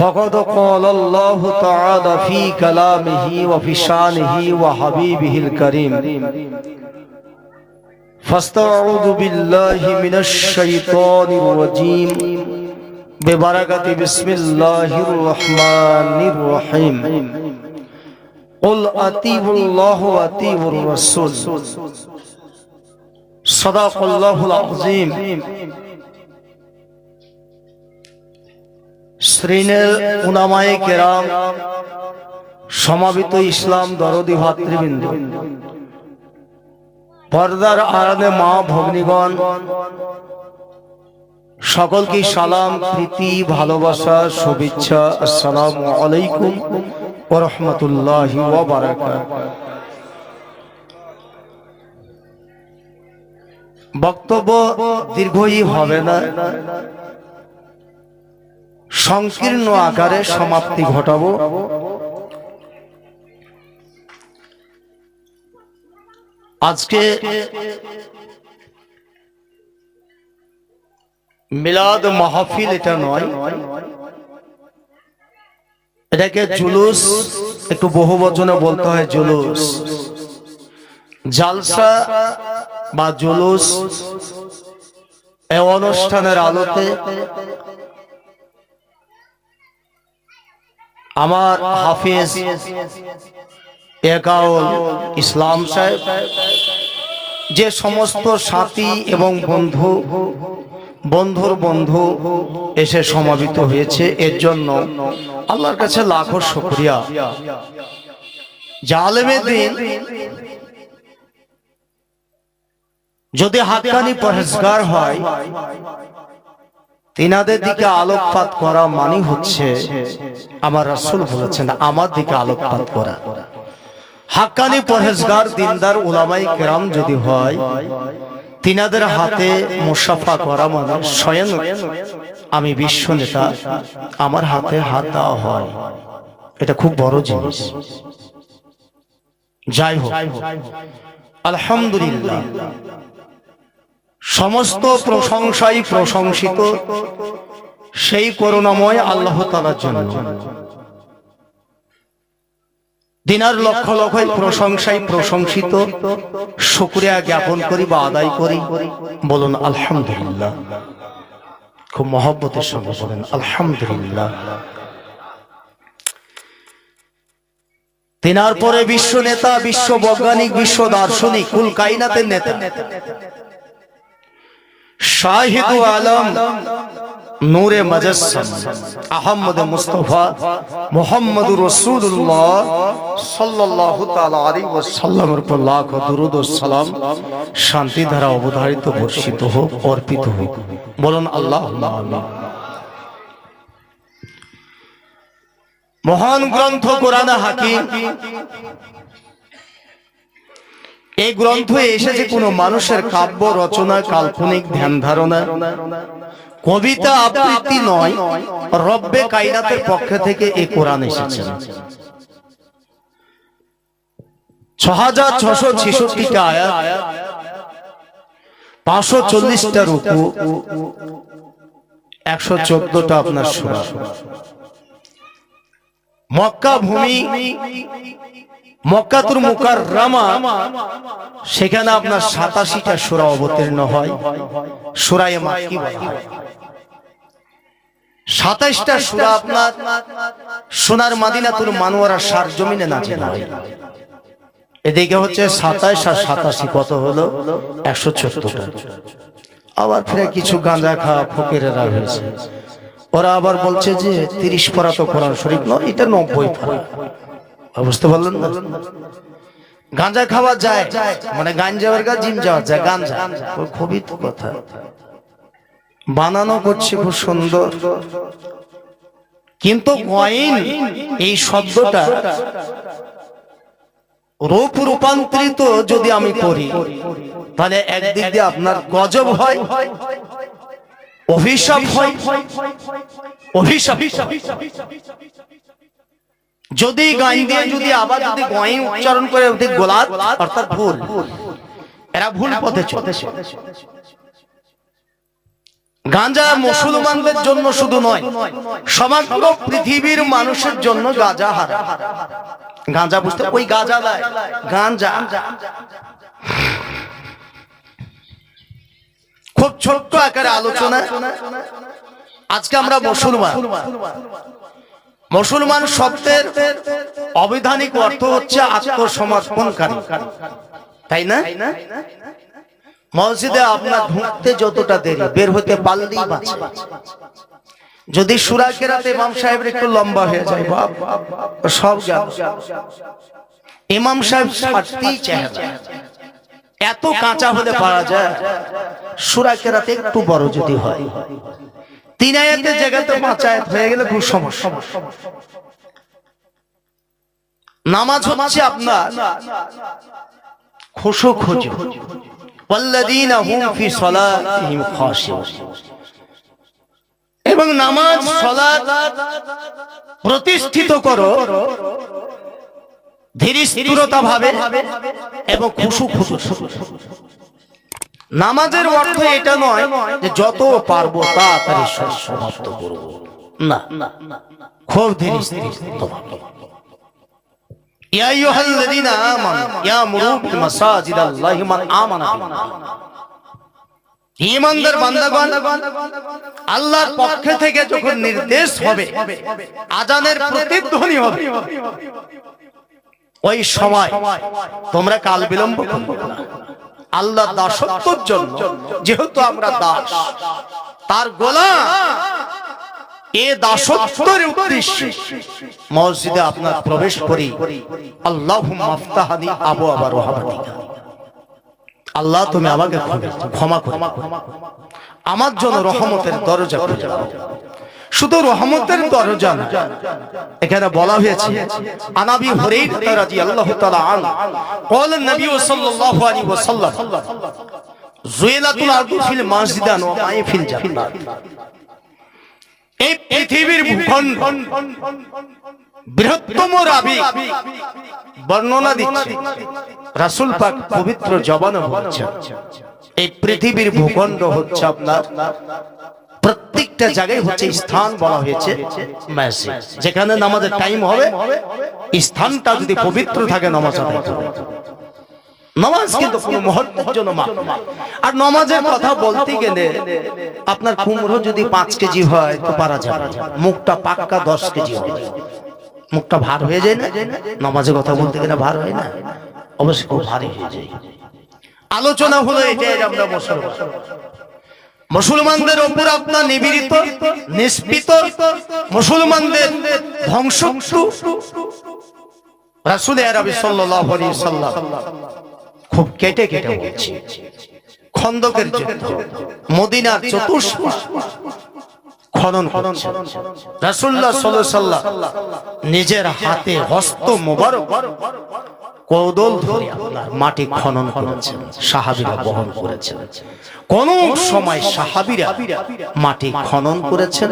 فقد قال الله تعالى في كلامه وفي شانه وحبيبه الكريم فاستعوذ بالله من الشيطان الرجيم ببركة بسم الله الرحمن الرحيم قل أطيعوا الله وأطيعوا الرسول صدق الله العظيم শ্রেণির উনামায়ে কেরাম, সমাবিত ইসলাম দরদি ভাতৃবৃন্দ। পর্দার আড়ালে মা ভগ্নীগণ, সকলকে সালাম, প্রীতি, ভালোবাসা, শুভেচ্ছা, আসসালামু আলাইকুম ওয়া রাহমাতুল্লাহি বক্তব্য দীর্ঘই হবে না। সংকীর্ণ আকারে সমাপ্তি ঘটাবো। আজকে মিলাদ মাহফিল এটা নয়। এটাকে জুলুস, একটু বহু বচনে বলতে হয় জুলুস। জালসা বা জুলুস অনুষ্ঠানের আলোতে আমার হাফিজ একাউল ইসলাম সাহেব, যে সমস্ত সাথী এবং বন্ধু, বন্ধুর বন্ধু এসে সমাবেত হয়েছে, এর জন্য আল্লাহর কাছে লাখো শুক্রিয়া। জালেমে দিন, যদি হাক্কানি পরেজগার হয় তিনাদের দিকে আলোকপাত করা মানে হচ্ছে আমার রাসূল বলেছেন আমার দিকে আলোকপাত করা। হাক্কানি পরহেজগার দিনদার উলামাই কেরাম যদি হয় তিনাদের হাতে মুসাফা করা মানে স্বয়ং আমি বিশ্ব নেতা আমার হাতে হাত দেওয়া হয়। এটা খুব বড় জিনিস। যাই হোক আলহামদুলিল্লাহ। সমস্ত প্রশংসাই প্রশংসিত। সেই করুণাময় আল্লাহ তালার জন্য। দিনার লক্ষ লক্ষ প্রশংসাই প্রশংসিত। শুক্রিয়া জ্ঞাপন করি বা আদায় করি। বলুন আলহামদুলিল্লাহ। খুব মহব্বতের সঙ্গে বলেন আলহামদুলিল্লাহ। তিনার পরে বিশ্ব নেতা বিশ্ব বৈজ্ঞানিক বিশ্ব দার্শনিক কুল কাইনাতের নেতা। শাহিদু আলম নূরে মজসম, আহমদ মুস্তফা মোহাম্মদ রসুল্লাহ সাল্লাল্লাহু তাআলা আলাইহি ওয়াসাল্লামের উপর লাখ দুরূদ ও সালাম। শান্তি ধারা অবধারিত, বর্ষিত হোক, অর্পিত হোক। বলুন আল্লাহ আমিন মহান গ্রন্থ কোরআন হাকিম এই গ্রন্থে এসেছে কোন মানুষের কাব্য রচনা কাল্পনিক ধ্যান ধারণা। কবিতা আবৃত্তি নয় রব্বে কাইনাতের পক্ষ থেকে এই কোরআন এসেছে। ছ হাজার ছশো ছেষট্টিটা আয়াত পাঁচশো চল্লিশটা রুকু একশো চোদ্দটা আপনার সুরা। মক্কা ভূমি মক্কাতুর মুকার রামা সেখানে আপনার সাতাশিটা সুরা অবতীর্ণ হয়। সুরায় বলা সাতাইশটা সুরা আপনার সোনার মাদিনাতুর মানোয়ারা সার জমিনে নাজিল হয়। এদিকে হচ্ছে সাতাইশ আর সাতাশি কত হলো? একশো চোদ্দটা আবার ফিরে কিছু গাঁজা খাওয়া ফকিরেরা হয়েছে। ওরা আবার বলছে যে তিরিশ পড়া তো কোরআন শরীফ নয় এটা নব্বই পড়া বুঝতে পারলেন না? গাঁজা খাওয়া যায় মানে গাঞ্জাওয়ার গা জিম যাওয়া যায় গাঞ্জা খুবই তো কথা। বানানো করছে খুব সুন্দর। কিন্তু কয়েন, এই শব্দটা রূপ রূপান্তরিত যদি আমি করি, তাহলে একদিক দিয়ে আপনার গজব হয়, অভিশাপ হয়, অভিশাপ যদি গান দিয়ে যদি আবার যদি গয়ন উচ্চারণ করে ওদের গোলাত অর্থাৎ ভুল। এরা ভুল পথে চলে। গাঁজা মুসলমানদের জন্য শুধু নয় সমগ্র পৃথিবীর মানুষের জন্য গাঁজা হারা গাঁজা বুঝতে ওই গাঁজা দেয় গাঁজা খুব ছোট্ট আকারে আলোচনা। আজকে আমরা মুসলমান। মুসলমান শব্দের অবিধানিক অর্থ হচ্ছে আত্মসমর্পণকারী। তাই না? মসজিদে আপনার ঢুকতে যতটা দেরি, বের হতে পারলেই বাঁচে। যদি সুরা কেরাতে ইমাম সাহেবের একটু লম্বা হয়ে যায়, বাপ, সব গেল ইমাম সাহেব ছাড়তেই চায় এত কাঁচা হলে পারা যায় সুরা কেরাতে একটু বড় যদি হয়। তিন আয়াতের জায়গাতে পাঁচ আয়াত হয়ে গেলে খুব সমস্যা নামাজ হচ্ছে আপনার খুশো খুঁজো والذين هم في صلاتهم خاشعون এবং নামাজ সালাত প্রতিষ্ঠিত করো ধীর স্থিরতা ভাবে এবং খুশু খুশু নামাজের অর্থ এটা নয় যে যত পারব তাড়াতাড়ি সমাপ্ত করব। না। খুব ধীরে ধীরে আল্লাহর পক্ষে থেকে যখন নির্দেশ হবে আজানের প্রতিধ্বনি হবে ওই সময় তোমরা কাল বিলম্ব আল্লাহ দাসত্বর জন্য যেহেতু আমরা দাস তার গোলাম। এ দাসত্বের উদ্দেশ্যে মসজিদে আপনার প্রবেশ করি। আল্লাহ মাফতাহানি আবু আবার আল্লাহ তুমি আমাকে ক্ষমা ক্ষমা আমার জন্য রহমতের দরজা খুলে শুধু রহমতের দরজা না এখানে বলা হয়েছে আনাবি হুরাইরা রাদিয়াল্লাহু তাআলা আন قال النبي صلى الله عليه وسلم زويلت الارض في المسجد وما في الجنه এই পৃথিবীর ভূখণ্ড বৃহত্তম রাবি বর্ণনা দিচ্ছে রাসূল পাক পবিত্র জবানে বলছেন এই পৃথিবীর ভূখণ্ড হচ্ছে আপনার প্রত্যেকটা জায়গায় হচ্ছে স্থান বলা হয়েছে মসজিদ। যেখানে নামাজের টাইম হবে স্থানটা যদি পবিত্র থাকে নামাজ আদায় করবে। নামাজ কিন্তু কোনো মুহূর্তের জন্য আর নামাজের কথা বলতে গেলে আপনার কুমড়ো যদি পাঁচ কেজি হয় তো পারা যাবে। মুখটা পাক্কা দশ কেজি হবে। মুখটা ভার হয়ে যায় না? নামাজের কথা বলতে গেলে ভার হয় না? অবশ্যই খুব ভারী হয়ে যায়। আলোচনা হলো এটাই আমরা মুসলমান। মুসলমানদের উপর আপনার নিবিড়িত নিষ্পিত, মুসলমানদের ধ্বংস খুব কেটে কেটে বলছে। খন্দকের মদিনার চতুষ্পা খনন সাল্লাল্লাহু আলাইহি নিজের হাতে হস্ত মোবারক, কৌদল ধরে আপনার মাটি খনন করেছেন, সাহাবিরা বহন করেছেন। কোন সময় সাহাবিরা মাটি খনন করেছেন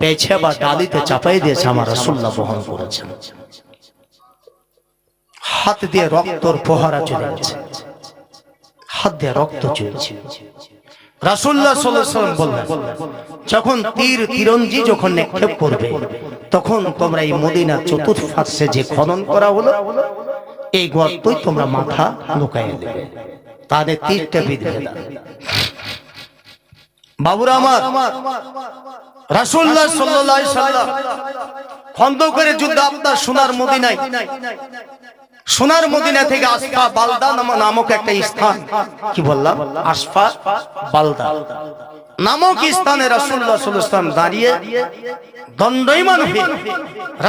পেছে বা ডালিতে চাপাই দিয়েছে আমার রাসূলুল্লাহ বহন করেছেন। হাত দিয়ে রক্তর ফোহারা চলে গেছে। হাত দিয়ে রক্ত চলছে আলাইহি ওয়াসাল্লাম বললেন যখন তীর তীরঞ্জি যখন নিক্ষেপ করবে তখন তোমরা এই মদিনা চতুর্পার্শ্বে যে খনন করা হলো এই গর্তই তোমরা মাথা লুকাইয়ে দেবে। তাদের তীরটা বিধে দাও বাবুরা আমার আলাইহি সাল্লাম খন্দকের যুদ্ধ আপনার সোনার মদিনায়, সোনার মদিনা থেকে আসফা বালদা নামক একটা স্থান। কি বললাম? আসফা বালদা। নামক স্থানে আলাইহি সাল্লাম দাঁড়িয়ে দণ্ডায়মান হয়ে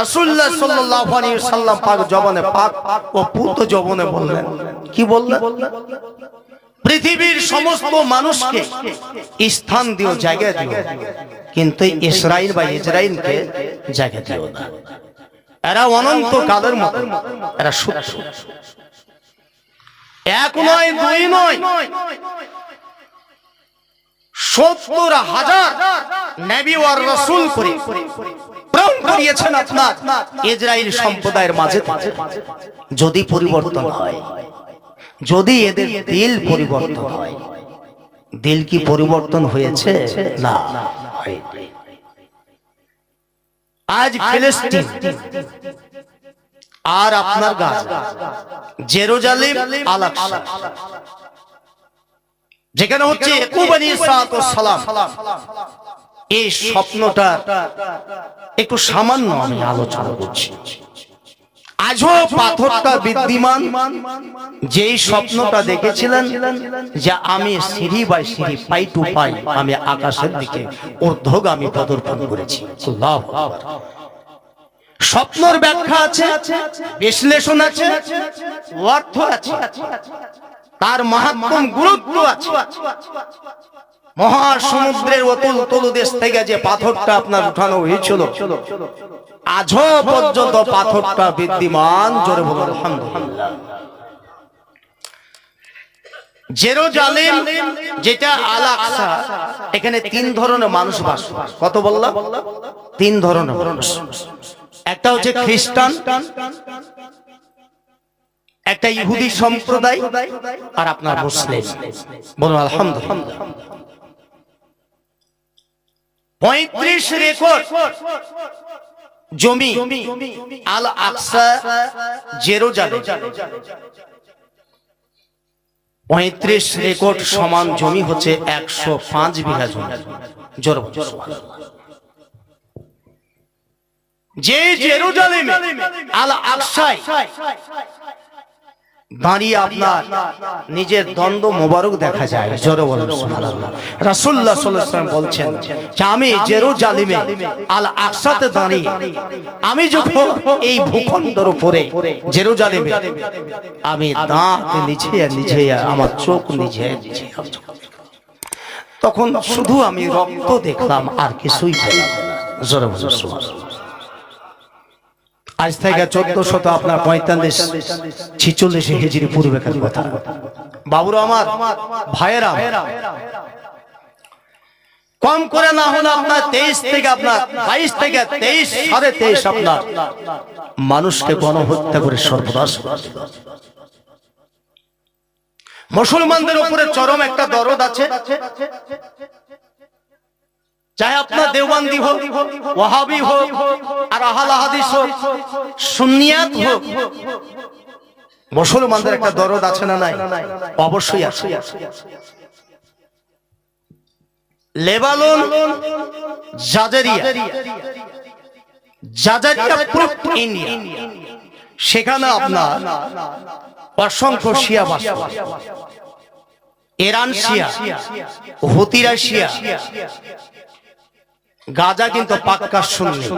রাসূলুল্লাহ সাল্লাল্লাহু আলাইহি সাল্লাম পাক জবানে পাক ও পুত জবানে বললেন, কি বললেন? পৃথিবীর সমস্ত মানুষকে স্থান দিও, জায়গা দিও। কিন্তু ইসরাইল বা ইসরাইলকে জায়গা দিও না। এরা অনন্ত কালের মতো। এরা এক নয়, দুই নয়। সত্তর হাজার নবী আর রসুল করে প্রেরণ করিয়েছেন আপনার ইসরাইল সম্প্রদায়ের মাঝে। যদি পরিবর্তন হয় যদি এদের দিল পরিবর্তন হয়, দিল কি পরিবর্তন হয়েছে? না আজ ফিলিস্তিন আর আপনার গাজা, জেরুজালিম যেখানে হচ্ছে এই স্বপ্নটা একটু সামান্য আমি আলোচনা করছি। আজও পাথরটা বিদ্যমান। যেই স্বপ্নটা দেখেছিলেন যে আমি সিঁড়ি বাই সিঁড়ি পাই টু পাই আমি আকাশের দিকে ঊর্ধ্বগামী প্রদর্শন করেছি। স্বপ্নর ব্যাখ্যা আছে বিশ্লেষণ আছে অর্থ আছে তার মাহাত্ম গুরুত্ব আছে। মহাসমুদ্রের অতুল তলুদেশ থেকে যে পাথরটা আপনার উঠানো হয়েছিল আজও পর্যন্ত পাথরটা বিদ্যমান। জোরে বলুন জেরুজালেম, যেটা এখানে তিন ধরনের মানুষ বাস কত বললাম তিন ধরনের একটা হচ্ছে খ্রিস্টান, একটা ইহুদি সম্প্রদায়, আর আপনার মুসলিম। বলুন, আলহামদুলিল্লাহ। পঁয়ত্রিশ রেকর্ড। জমি, আল আকসা জেরুজালেম। পঁয়ত্রিশ রেকর্ড সমান জমি হচ্ছে একশো পাঁচ বিঘা জমি। জোর যে জেরুজালেমে, আল আকসায় দাঁড়িয়ে আপনার নিজের দ্বন্দ্ব মোবারক দেখা যায়। জোরে বলুন আলাইহি ওয়াসাল্লাম বলছেন, যে আমি জেরুজালেমে আল আকসাতে দাঁড়িয়ে আমি যখন এই ভূখণ্ডের উপরে জেরুজালেমে আমি দাঁত নিচে নিচে আমার চোখ নিচে নিচে তখন শুধু আমি রক্ত দেখলাম, আর কিছুই পেলাম। জোরে বলুন আজ থেকে চোদ্দ শত আপনার পঁয়তাল্লিশ ছিচল্লিশ হিজড়ি পূর্বেকার কথা? বাবুরা আমার ভাইয়েরা কম করে না হলে আপনার তেইশ থেকে আপনার বাইশ থেকে তেইশ সাড়ে তেইশ আপনার মানুষকে গণহত্যা করে সর্বদাস মুসলমানদের উপরে চরম একটা দরদ আছে। চাহে আপনার দেওবান্দি হোক ওয়াহাবি হোক আর আহাল হাদিস হোক সুন্নিয়াত হোক। মুসলমানদের একটা দরদ আছে না নাই? অবশ্যই আছে। লেবানন জাজারিয়া। জাজারিয়া পুরো ইন্ডিয়া। সেখানে আপনার অসংখ্য শিয়া বাস। ইরান শিয়া হুতিরা শিয়া। গাজা কিন্তু পাক্কা শুননি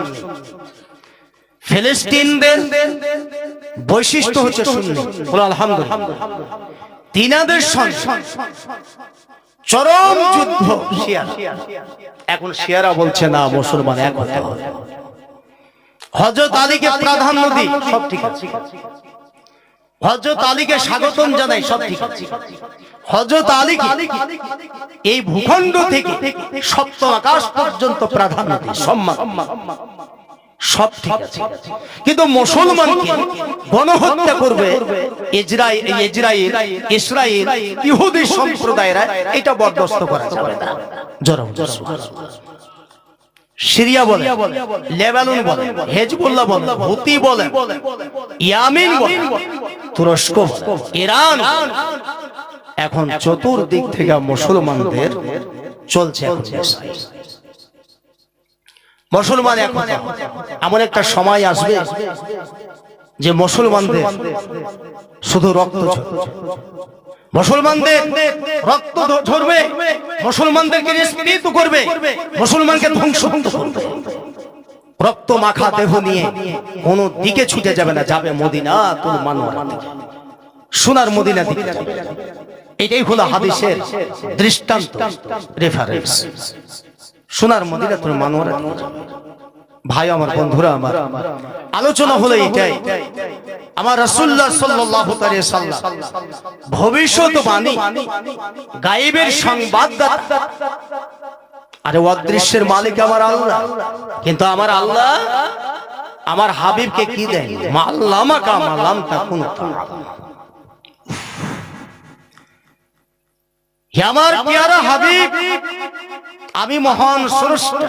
ফিলিস্তিনদের বৈশিষ্ট্য হচ্ছে বলো আলহামদুলিল্লাহ। তিনাদের চরম যুদ্ধ। এখন শিয়ারা বলছে না মুসলমান এক হতে হবে হজরত আলীকে প্রাধান্য দিই। সব ঠিক আছে। হজরত আলীকে স্বাগতম জানাই। সব ঠিক আছে। হজরত আলীকে এই ভূখণ্ড থেকে সপ্তম আকাশ পর্যন্ত প্রাধান্য সম্মান সব ঠিক আছে। কিন্তু মুসলমানকে গণহত্যা করবে ইসরায়েল ইসরায়েল ইসরায়েল ইহুদি সম্প্রদায়েরা এটা বরদাস্ত করা যাবে না। জোরে বলুন সিরিয়া বলে লেবানন বলে হেজবুল্লাহ বলে হুতি বলে ইয়ামিন বলে তুরস্ক ইরান এখন চতুর্দিক থেকে মুসলমানদের চলছে মুসলমান এখন এমন একটা সময় আসবে যে মুসলমানদের শুধু রক্ত মুসলমানদের রক্ত ঝরবে, মুসলমানদেরকে নিষ্পীড়িত করবে, মুসলমানকে ধ্বংস করবে রক্ত মাখা দেহ নিয়ে কোন দিকে ছুটে যাবে না, যাবে মদিনা মানোয়ার দিকে। সোনার মদিনা দিকে যাবে। এটাই হলো হাদিসের দৃষ্টান্ত রেফারেন্স সোনার মদিনা তুল মানোয়ার ভাই আমার বন্ধুরা আমার আলোচনা হলো এটাই আমার রাসূলুল্লাহ সাল্লাল্লাহু আলাইহি সাল্লাম ভবিষ্যৎবাণী গায়েবের সংবাদদাতা আরে অদৃশ্যের মালিক আমার আল্লাহ। কিন্তু আমার আল্লাহ আমার হাবিবকে কি দেন? মাল্লামা কা মাল্লাম তা কোন হে আমার পেয়ারা হাবিব আমি মহান স্রষ্টা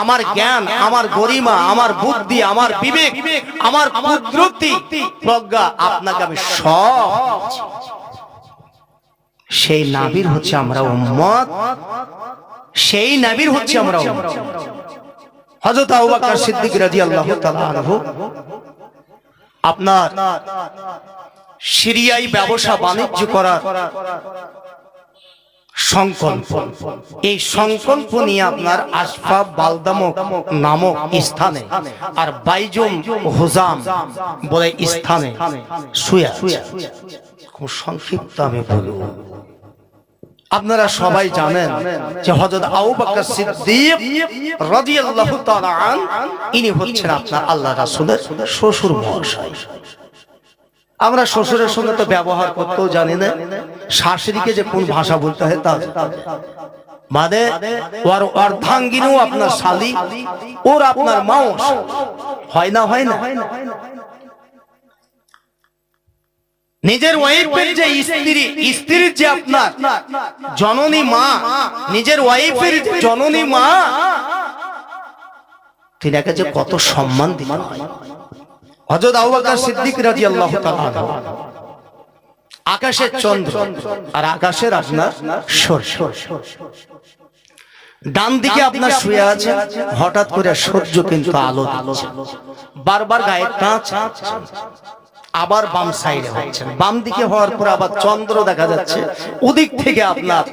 আমার জ্ঞান আমার গরিমা আমার বুদ্ধি আমার বিবেক আমার কুদরতি প্রজ্ঞা আপনাকে আমি সব সেই নাবির হচ্ছে আমরা উম্মত সেই নাবির হচ্ছে আমরা হযরত আবু বকর সিদ্দিক রাদিয়াল্লাহু তাআলা আনহু আপনার সিরিয়াই ব্যবসা বাণিজ্য করার সংকল্প। এই সংকল্প নিয়ে আপনার আশফাব বালদামক নামক স্থানে আর বাইজম হুজাম বলে স্থানে শুয়ে খুব সংক্ষিপ্ত আমি বলব। আপনারা সবাই জানেন যে হযরত আবু বকর সিদ্দিক রাদিয়াল্লাহু তাআলা আন, ইনি হচ্ছেন আপনার আল্লাহ রাসূলের শ্বশুর মহাশয় আমরা শ্বশুরের সঙ্গে তো ব্যবহার করতেও জানি না। শাশুড়িকে যে কোন ভাষা বলতে হয় তা মানে ওর অর্ধাঙ্গিনীও আপনার শালি, ওর আপনার মাও হয় না হয় না? নিজের ওয়াইফের যে স্ত্রী, স্ত্রীর যে আপনার জননী মা, নিজের ওয়াইফের জননী মা, তিনাকে যে কত সম্মান হয়। হযরত আবু বকর সিদ্দিক রাদিয়াল্লাহু তাআলা আকাশের চন্দ্র আর আকাশের আপনার সূর্য। ডান দিকে আপনার শুয়ে আছে, হঠাৎ করে সূর্য কিন্তু আলো দিচ্ছে। বারবার গায়ে কাঁচ, আবার বাম সাইডে হচ্ছে। বাম দিকে হওয়ার পর আবার চন্দ্র দেখা যাচ্ছে। ওদিক থেকে আপনার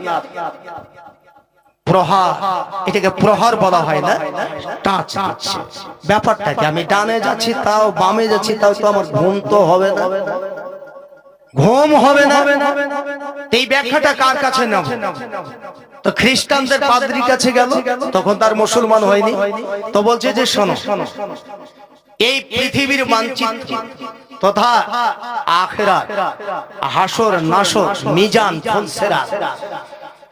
প্রহার, এটাকে প্রহার বলা হয় না? টাচ ব্যাপারটা কি? আমি ডানে যাচ্ছি, তাও বামে যাচ্ছি, তাও তো আমার ঘুম তো হবে না। ঘুম হবে না? এই ব্যাখ্যাটা কার কাছে নেব? তো খ্রিস্টানদের পাদ্রির কাছে গেল, তখন তার মুসলমান হয়নি। তো বলছে যে, শোনো, এই পৃথিবীর মানচিত্র তথা আখেরা হাসর, নাসর, মিজান ফুলসেরা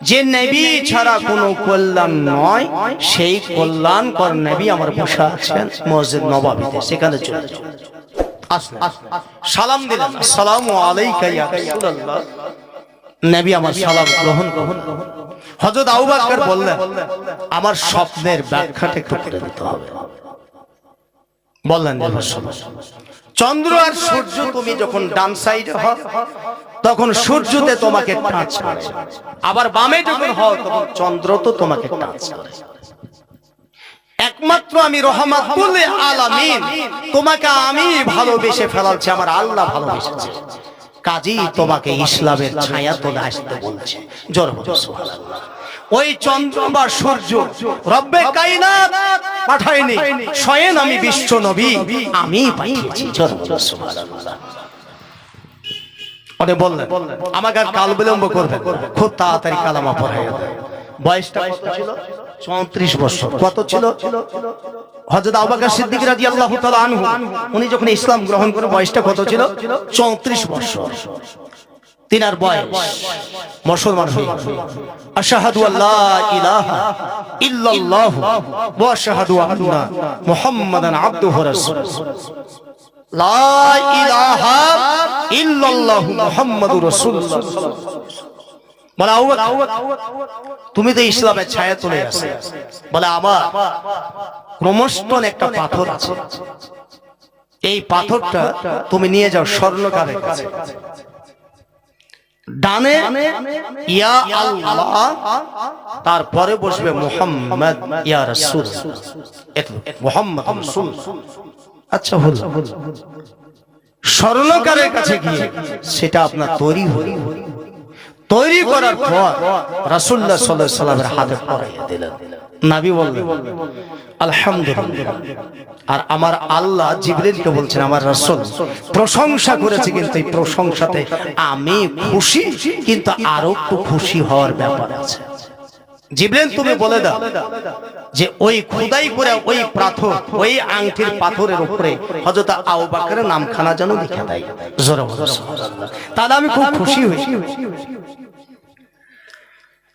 যে নবী ছাড়া কোনো কল্যাণ নয়, সেই কল্যাণকর নবী আমার বসে আছেন মসজিদ নবাবিতে, সেখানে চলে। সালাম দিলেন। আসসালামু আলাইকা আমার সালাম গ্রহণ গ্রহণ হযরত আবু বললেন, আমার স্বপ্নের ব্যাখ্যাটা একটু করে দিতে হবে। বললেন চন্দ্র আর সূর্য তুমি যখন ডান সাইডে হও তখন সূর্যতে তোমাকে টাচ করে। আবার বামে যখন হও, তখন চন্দ্র তো তোমাকে টাচ করে। একমাত্র আমি রহমাতুল আলামিন। তোমাকে আমি ভালোবেসে ফেলাচ্ছি, আমার আল্লাহ ভালোবেসেছে। কাজী তোমাকে ইসলামের ছায়া তোলে আসতে বলছে। জোর সুবহানাল্লাহ। ওই চন্দ্র বা সূর্য রব্বে কাইনাত পাঠায়নি, স্বয়ং আমি বিশ্ব নবী আমি পাঠিয়েছি। জোর সুবহানাল্লাহ। উনি বললেন, আমাকে আর কাল বিলম্ব করবে খুব তাড়াতাড়ি কালামা পড়াইয়া দেয় বয়সটা ছিল? চৌত্রিশ বছর। কত ছিল? হযরত আবু বকর সিদ্দিক রাদিয়াল্লাহু তাআলা আনহু, উনি যখন ইসলাম গ্রহণ করে, বয়সটা কত ছিল? চৌত্রিশ বছর। তিনার বয়স মুসলমান হয়ে আশহাদু আল্লা ইলাহা ইল্লাল্লাহ ওয়া আশহাদু আন্না মুহাম্মাদান আবদুহু রাসূলুহু। তুমি তো ইসলামের ছায়া তুলে আসে বলে, আমার ক্রমস্তন একটা পাথর আছে। এই পাথরটা তুমি নিয়ে যাও স্বর্ণকারের কাছে। ডানে ইয়া আল্লাহ, তারপরে বসবে মোহাম্মদ, ইয়া রাসূল। মুহাম্মদ রাসূল। আচ্ছা হলো স্বর্ণকারের কাছে গিয়ে সেটা আপনার তৈরি হলো। তৈরি করার পর রাসূলুল্লাহ সাল্লাল্লাহু আলাইহি সাল্লামের হাতে পরাইয়া দিলেন। নবী বললেন, আলহামদুলিল্লাহ। আর আমার আল্লাহ জিবরিলকে বলছেন, আমার রাসূল, প্রশংসা করেছে কিন্তু এই প্রশংসাতে আমি খুশি, কিন্তু আরও একটু খুশি হওয়ার ব্যাপার আছে। জিবরিল তুমি বলে দাও যে ওই খুদাই করে ওই পাথর ওই আংটির পাথরের উপরে হযরত আবু বকরের নামখানা যেন লিখে দেয়। জোরে তাহলে আমি খুব খুশি হই।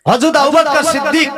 হযরত আবু বকর সিদ্দিক